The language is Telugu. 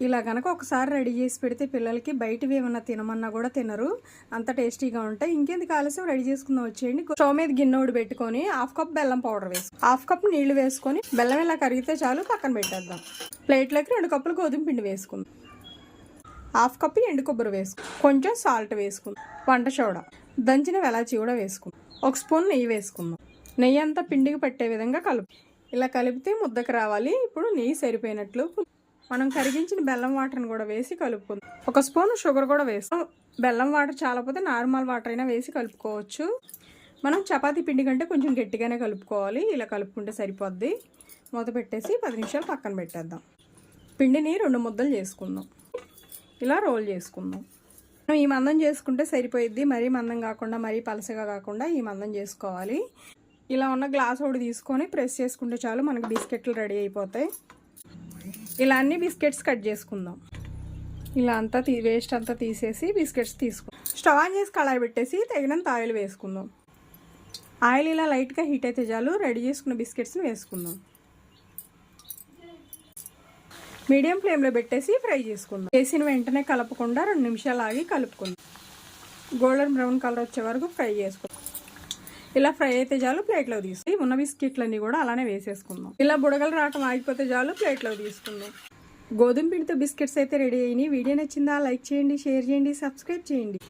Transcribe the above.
ఇలా కనుక ఒకసారి రెడీ చేసి పెడితే పిల్లలకి బయటవి ఏమన్నా తినమన్నా కూడా తినరు. అంత టేస్టీగా ఉంటాయి. ఇంకెందుకు ఆలస్యం? రెడీ చేసుకుందాం. వచ్చేయండి. స్టవ్ మీద గిన్నెడు పెట్టుకొని హాఫ్ కప్ బెల్లం పౌడర్ వేసి హాఫ్ కప్ నీళ్ళు వేసుకొని బెల్లం ఇలా కరిగితే చాలు. పక్కన పెట్టేద్దాం. ప్లేట్లోకి రెండు కప్పులు గోధుమ పిండి వేసుకుందాం. హాఫ్ కప్ ఎండు కొబ్బరి వేసుకుందాం కొంచెం సాల్ట్ వేసుకుందాం. వంట సోడా. దంచిన వెలాచి కూడా వేసుకుందాం. ఒక స్పూన్ నెయ్యి వేసుకుందాం. నెయ్యి అంతా పిండికి పట్టే విధంగా కలుపు. ఇలా కలిపితే ముద్దకు రావాలి. ఇప్పుడు నెయ్యి సరిపోయినట్లు మనం కరిగించిన బెల్లం వాటర్ని కూడా వేసి కలుపుకుందాం. ఒక స్పూన్ షుగర్ కూడా వేస్తాం. బెల్లం వాటర్ చాలపోతే నార్మల్ వాటర్ అయినా వేసి కలుపుకోవచ్చు. మనం చపాతీ పిండి కంటే కొంచెం గట్టిగానే కలుపుకోవాలి. ఇలా కలుపుకుంటే సరిపోద్ది. మూత పెట్టేసి పది నిమిషాలు పక్కన పెట్టేద్దాం. పిండిని రెండు ముద్దలు చేసుకుందాం. ఇలా రోల్ చేసుకుందాం. మనం ఈ మందం చేసుకుంటే సరిపోయిద్ది. మరీ మందం కాకుండా మరీ పలసగా కాకుండా ఈ మందం చేసుకోవాలి. ఇలా ఉన్న గ్లాస్ ఒకటి తీసుకొని ప్రెస్ చేసుకుంటే చాలు మనకి బిస్కెట్లు రెడీ అయిపోతాయి. ఇలా అన్ని బిస్కెట్స్ కట్ చేసుకుందాం. ఇలా అంతా తీ వేస్ట్ అంతా తీసేసి బిస్కెట్స్ తీసుకుందాం స్టవ్ ఆన్ చేసి కళాయి పెట్టేసి తగినంత ఆయిల్ వేసుకుందాం. ఆయిల్ ఇలా లైట్గా హీట్ అయితే చాలు రెడీ చేసుకున్న బిస్కెట్స్ని వేసుకుందాం. మీడియం ఫ్లేమ్లో పెట్టేసి ఫ్రై చేసుకుందాం. వేసిన వెంటనే కలపకుండా రెండు నిమిషాలు ఆగి కలుపుకుందాం. గోల్డెన్ బ్రౌన్ కలర్ వచ్చే వరకు ఫ్రై చేసుకుందాం ఇలా ఫ్రై అయితే చాలు ప్లేట్లో తీసి ఉన్న బిస్కెట్లన్నీ కూడా అలానే వేసేసుకుందాం. ఇలా బుడగలు రావటం ఆగిపోతే చాలు ప్లేట్లో తీసుకుందాం. గోధుమ పిండితో బిస్కెట్స్ అయితే రెడీ అయినాయి. వీడియో నచ్చిందా లైక్ చేయండి షేర్ చేయండి సబ్స్క్రైబ్ చేయండి.